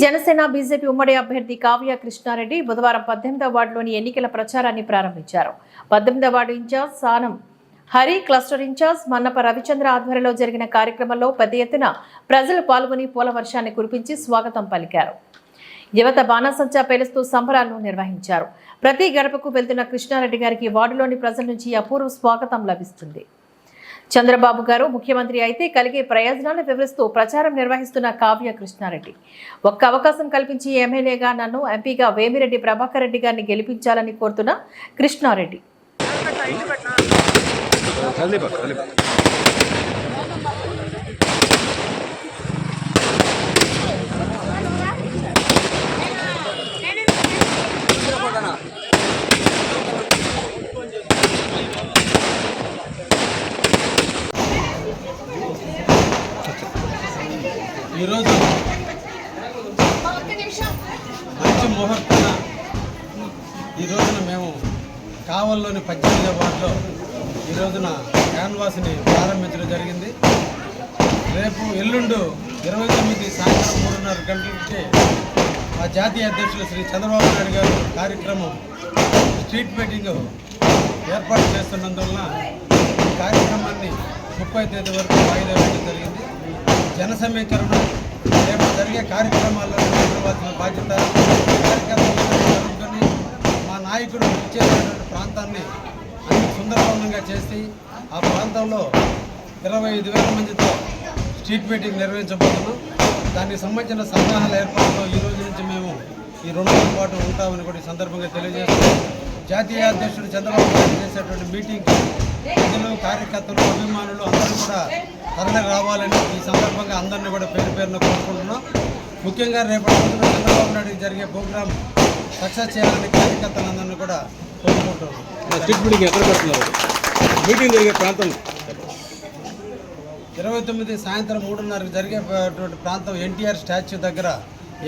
Janasena BJP ఉమ్మడి అభ్యర్థి కావ్య కృష్ణారెడ్డి బుధవారం పద్దెనిమిదవ వార్డులోని ఎన్నికల ప్రచారాన్ని ప్రారంభించారు. పద్దెనిమిదవ ward incharge Sanam Hari cluster incharge Mannapa Ravichandra ఆధ్వర్యంలో జరిగిన కార్యక్రమంలో పెద్ద ఎత్తున ప్రజలు పాల్గొని పూల వర్షాన్ని కురిపించి స్వాగతం పలికారు. యువత బాణాసంచా పేలుస్తూ సంబరాలను నిర్వహించారు. ప్రతి గడపకు వెళ్తున్న కృష్ణారెడ్డి గారికి వార్డులోని ప్రజల నుంచి అపూర్వ స్వాగతం లభిస్తుంది. చంద్రబాబు గారు ముఖ్యమంత్రి అయితే కలిగే ప్రయోజనాలు వివరిస్తూ ప్రచారం నిర్వహిస్తున్న కావ్య కృష్ణారెడ్డి. ఒక్క అవకాశం కల్పించి ఎమ్మెల్యేగా నన్ను ఎంపీగా వేమిరెడ్డి ప్రభాకర్ రెడ్డి గారిని గెలిపించాలని కోరుతున్న కృష్ణారెడ్డి. ఈరోజు మంచి ముహూర్తాన ఈ రోజున మేము కావల్లోని పద్దెనిమిదవ వార్డులో ఈ రోజున క్యాన్వాస్ని ప్రారంభించడం జరిగింది. రేపు ఎల్లుండు ఇరవై తొమ్మిది సాయంత్రం మూడున్నర గంటలకి మా జాతీయ అధ్యక్షులు శ్రీ చంద్రబాబు నాయుడు గారు కార్యక్రమం స్ట్రీట్ మీటింగ్ ఏర్పాటు చేస్తున్నందువలన ఈ కార్యక్రమాన్ని ముప్పై తేదీ వరకు వాయిదా వేయడం జరిగింది. జన సమీకరణ రేపు జరిగే కార్యక్రమాల్లో నిర్వహించవలసిన బాధ్యత కార్యక్రమాలను మా నాయకుడు ఇచ్చేసినటువంటి ప్రాంతాన్ని అన్ని సుందరవంతంగా చేసి ఆ ప్రాంతంలో ఇరవై ఐదు వేల మందితో స్ట్రీట్ మీటింగ్ నిర్వహించబోతున్నాం. దానికి సంబంధించిన సన్నాహాల ఏర్పాటులో ఈ రోజు నుంచి మేము ఈ రెండు రోజుల పాటు ఉంటామని కూడా ఈ సందర్భంగా తెలియజేస్తున్నాం. జాతీయ అధ్యక్షుడు చంద్రబాబు నాయుడు చేసేటువంటి మీటింగ్కి ప్రజలు కార్యకర్తలు అభిమానులు అందరూ కూడా తరలి రావాలని ఈ సందర్భంగా అందరినీ కూడా పేరు పేరున కోరుకుంటున్నాం. ముఖ్యంగా రేపటి రోజున చంద్రబాబు నాయుడు జరిగే ప్రోగ్రాం సక్సెస్ చేయాలని కార్యకర్తలందరినీ కూడా కోరుకుంటున్నాం. ఇరవై తొమ్మిది సాయంత్రం మూడున్నరకు జరిగేటువంటి ప్రాంతం ఎన్టీఆర్ స్టాచ్యూ దగ్గర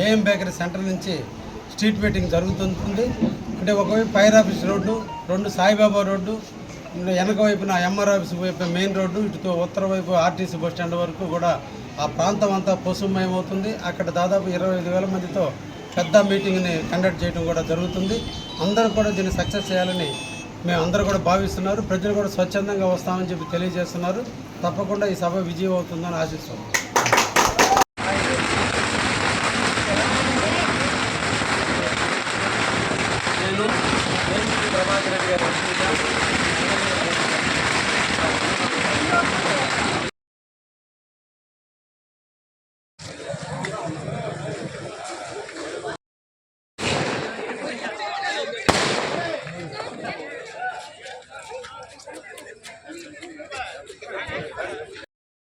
ఏఎం బేకరీ సెంటర్ నుంచి స్ట్రీట్ మీటింగ్ జరుగుతుంది. అంటే ఒకవైపు ఫైర్ ఆఫీస్ రోడ్డు రెండు సాయిబాబా రోడ్డు వెనక వైపున ఎంఆర్ ఆఫీస్ వైపు మెయిన్ రోడ్డు ఇటుతో ఉత్తర వైపు ఆర్టీసీ బస్టాండ్ వరకు కూడా ఆ ప్రాంతం అంతా పశుమయమవుతుంది. అక్కడ దాదాపు ఇరవై ఐదు వేల మందితో పెద్ద మీటింగ్ని కండక్ట్ చేయడం కూడా జరుగుతుంది. అందరూ కూడా దీన్ని సక్సెస్ చేయాలని మేము అందరూ కూడా భావిస్తున్నారు. ప్రజలు కూడా స్వచ్ఛందంగా వస్తామని చెప్పి తెలియజేస్తున్నారు. తప్పకుండా ఈ సభ విజయం అవుతుందని ఆశిస్తున్నాం. నేను ప్రభాకర్ రెడ్డి గారు